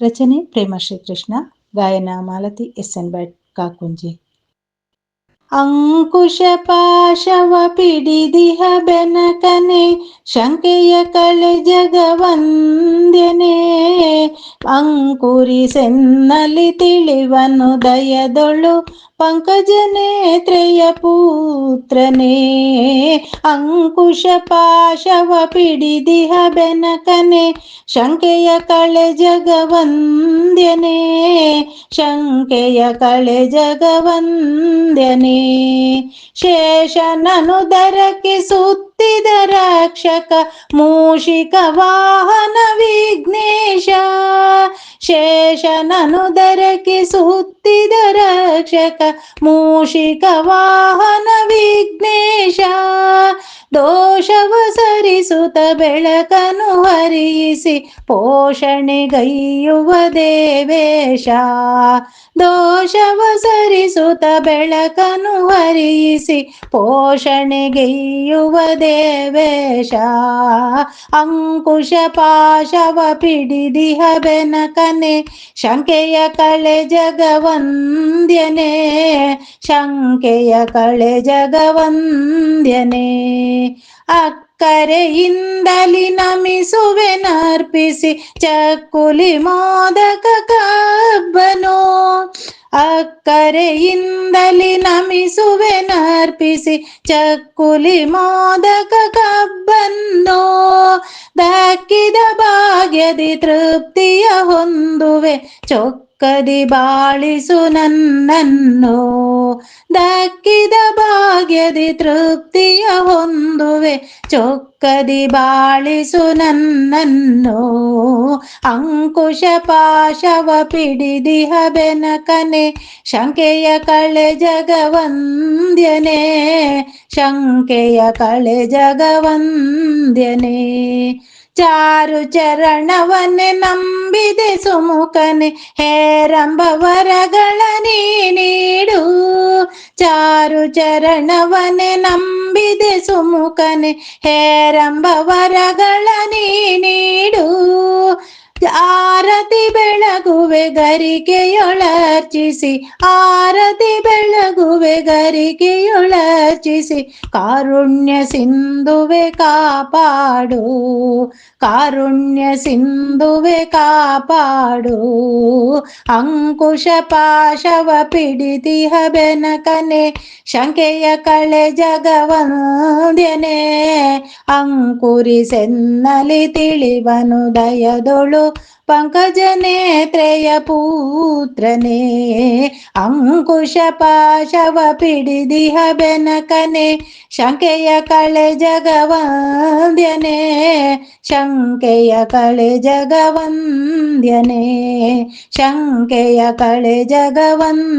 ರಚನೆ ಪ್ರೇಮ ಶ್ರೀಕೃಷ್ಣ ಗಾಯನ Malathi S N Bhat Kakunji ಅಂಕುಶ ಪಾಶವ ಪಿಡಿದಿಹ ಬೆನಕನೆ, ಶಂಕೆಯ ಕಳೆ ಜಗವಂದ್ಯನೆ. ಅಂಕುರಿಸೆನ್ನಲಿ ತಿಳಿವನು ದಯದೊಳು ಪಂಕಜನೇತ್ರೆಯ ಪೂತ್ರನೇ. ಅಂಕುಶ ಪಾಶವ ಪಿಡಿದಿಹ ಬೆನಕನೆ, ಶಂಕೆಯ ಕಳೆ ಜಗವಂದ್ಯನೇ. ಶಂಕೆಯ ಕಳೆ ಜಗವಂದ್ಯನೇ ಶೇಷನನು ದರಕ್ಕೆ ಸುತ್ತಿದ ರಕ್ಷಕ ಮೂಷಿಕ ವಾಹನ ವಿಘ್ನೇಶ ಶೇಷನನು ದರಕ್ಕೆ ಸುತ್ತಿದ ರಕ್ಷಕ ಮೂಷಿಕ ವಾಹನ ವಿಘ್ನೇಶ ದೋಷವ ಸರಿಸುತ್ತ ಬೆಳಕನು ಹರಿಯಿಸಿ ಪೋಷಣೆಗೈಯುವ ದೇವೇಶ. ದೋಷವ ಸರಿಸುತ್ತ ಬೆಳಕನು ಹರಿಯಿಸಿ ಪೋಷಣೆಗೈಯುವ ದೇವೇಶ. ಅಂಕುಶ ಪಾಶವ ಪಿಡಿದಿಹ ಬೆನಕನೆ, ಶಂಕೆಯ ಕಳೆ ಜಗವಂದ್ಯನೇ, ಶಂಕೆಯ ಕಳೆ ಜಗವಂದ್ಯನೇ. ಅಕ್ಕರೆಯಿಂದಲಿ ನಮಿಸುವೆನರ್ಪಿಸಿ ಚಕ್ಕುಲಿ ಮೋದಕ ಕಬ್ಬನು. ಅಕ್ಕರೆಯಿಂದಲಿ ನಮಿಸುವೆನರ್ಪಿಸಿ ಚಕ್ಕುಲಿ ಮೋದಕ ಕಬ್ಬನ್ನು. ದಕ್ಕಿದ ಭಾಗ್ಯದಿ ತೃಪ್ತಿಯ ಹೊಂದುವೆ. ಚೊಕ್ಕದಿ ಬಾಳಿಸು ನನ್ನನ್ನು. ದಕ್ಕಿದ ಭಾಗ್ಯದಿ ತೃಪ್ತಿಯ ಹೊಂದುವೆ. ಚೊಕ್ಕದಿ ಬಾಳಿಸು ನನ್ನನ್ನು. ಅಂಕುಶ ಪಾಶವ ಪಿಡಿದಿಹ ಬೆನಕನೆ. ಶಂಕೆಯ ಕಳೆ ಜಗವಂದ್ಯನೇ. ಶಂಕೆಯ ಕಳೆ ಜಗವಂದ್ಯನೇ, ಚಾರು ಚರಣವನ್ನೇ ನಂಬಿದೆ ಸುಮುಖನೆ ಹೇರಂಬವರಗಳ ನೀಡು, ಚಾರು ಚರಣವನೆ ನಂಬಿದೆ ಸುಮುಖನೆ ಹೇರಂಬವರಗಳ ನೀಡು ಆರತಿ ಬೆಳಗುವೆ ಗರಿಕೆಯೊಳರ್ಚಿಸಿ ಆರತಿ ಬೆಳಗುವೆ ಗರಿಕೆಯೊಳರ್ಚಿಸಿ ಕಾರುಣ್ಯ ಸಿಂಧುವೆ ಕಾಪಾಡು ಕಾರುಣ್ಯ ಸಿಂಧುವೆ ಕಾಪಾಡು ಅಂಕುಶ ಪಾಶವ ಪಿಡಿದಿಹ ಬೆನಕನೆ ಶಂಕೆಯ ಕಳೆ ಜಗವಂದ್ಯನೇ ಅಂಕುರಿಸೆನ್ನಲಿ ತಿಳಿವನು ದಯದೊಳು ಪಂಕಜನೇತ್ರೆಯ ಪೂತ್ರನೇ, ಅಂಕುಶ ಪಾಶವ ಪಿಡಿದಿಹ ಬೆನಕನೆ, ಶಂಕೆಯ ಕಳೆ ಜಗವಂದ್ಯನೇ, ಶಂಕೆಯ ಕಳೆ ಜಗವಂದ್ಯನೇ, ಶಂಕೆಯ ಕಳೆ ಜಗವಂದ್ಯನೇ.